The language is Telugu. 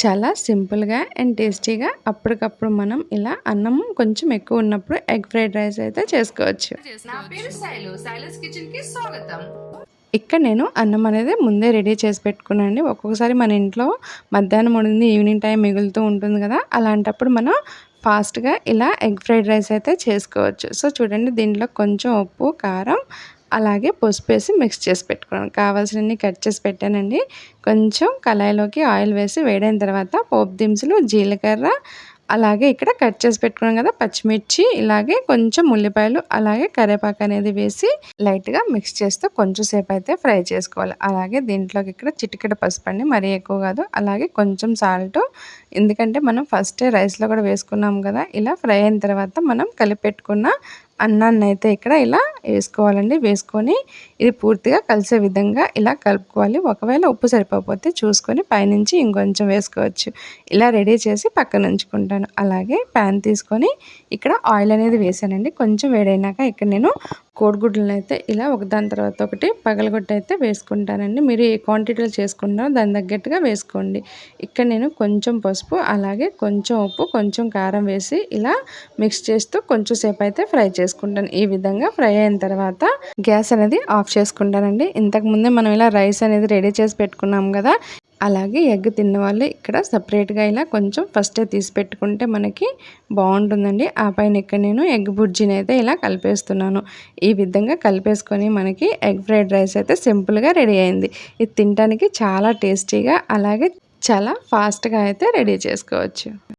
చాలా సింపుల్గా అండ్ టేస్టీగా అప్పటికప్పుడు మనం ఇలా అన్నం కొంచెం ఎక్కువ ఉన్నప్పుడు ఎగ్ ఫ్రైడ్ రైస్ అయితే చేసుకోవచ్చు. నా పేరు శైలు శైలస్ కిచెన్కి స్వాగతం. ఇక్కడ నేను అన్నం అనేది ముందే రెడీ చేసి పెట్టుకున్నానండి ఒక్కొక్కసారి మన ఇంట్లో మధ్యాహ్నం వండింది ఈవినింగ్ టైం మిగులుతూ ఉంటుంది కదా అలాంటప్పుడు మనం ఫాస్ట్గా ఇలా ఎగ్ ఫ్రైడ్ రైస్ అయితే చేసుకోవచ్చు. సో చూడండి దీంట్లో కొంచెం ఉప్పు కారం అలాగే పసుపు వేసి మిక్స్ చేసి పెట్టుకున్నాను. కావాల్సినవి కట్ చేసి పెట్టానండి. కొంచెం కళాయిలోకి ఆయిల్ వేసి వేడైన తర్వాత పోపు దినుసులు జీలకర్ర అలాగే ఇక్కడ కట్ చేసి పెట్టుకున్నాం కదా పచ్చిమిర్చి ఇలాగే కొంచెం ఉల్లిపాయలు అలాగే కరివేపాకు అనేది వేసి లైట్గా మిక్స్ చేస్తూ కొంచెం సేపు అయితే ఫ్రై చేసుకోవాలి. అలాగే దీంట్లోకి ఇక్కడ చిటికెడ పసుపు అండి మరీ ఎక్కువ కాదు. అలాగే కొంచెం సాల్ట్ ఎందుకంటే మనం ఫస్ట్ రైస్లో కూడా వేసుకున్నాం కదా ఇలా ఫ్రై అయిన తర్వాత మనం కలిపెట్టుకున్న అన్నాన్ని అయితే ఇక్కడ ఇలా వేసుకోవాలండి. వేసుకొని ఇది పూర్తిగా కలిసే విధంగా ఇలా కలుపుకోవాలి. ఒకవేళ ఉప్పు సరిపోతే చూసుకొని పైనుంచి ఇంకొంచెం వేసుకోవచ్చు. ఇలా రెడీ చేసి పక్కన ఉంచుకుంటాను. అలాగే ప్యాన్ తీసుకొని ఇక్కడ ఆయిల్ అనేది వేసానండి. కొంచెం వేడైనాక ఇక్కడ నేను కోడిగుడ్లను అయితే ఇలా ఒకదాని తర్వాత ఒకటి పగలగొట్టి అయితే వేసుకుంటానండి. మీరు ఏ క్వాంటిటీలో చేసుకుంటారో దాని తగ్గట్టుగా వేసుకోండి. ఇక్కడ నేను కొంచెం పసుపు అలాగే కొంచెం ఉప్పు కొంచెం కారం వేసి ఇలా మిక్స్ చేస్తూ కొంచెం సేపు అయితే ఫ్రై చేసుకుంటాను. ఈ విధంగా ఫ్రై అయిన తర్వాత గ్యాస్ అనేది ఆఫ్ చేసుకుంటానండి. ఇంతకుముందే మనం ఇలా రైస్ అనేది రెడీ చేసి పెట్టుకున్నాం కదా అలాగే ఎగ్ తిన్న వాళ్ళు ఇక్కడ సపరేట్గా ఇలా కొంచెం ఫస్టే తీసి పెట్టుకుంటే మనకి బాగుంటుందండి. ఆ పైన ఇక్కడ నేను ఎగ్ బుర్జీని అయితే ఇలా కలిపేస్తున్నాను. ఈ విధంగా కలిపేసుకొని మనకి ఎగ్ ఫ్రైడ్ రైస్ అయితే సింపుల్గా రెడీ అయింది. ఇది తినడానికి చాలా టేస్టీగా అలాగే చాలా ఫాస్ట్గా అయితే రెడీ చేసుకోవచ్చు.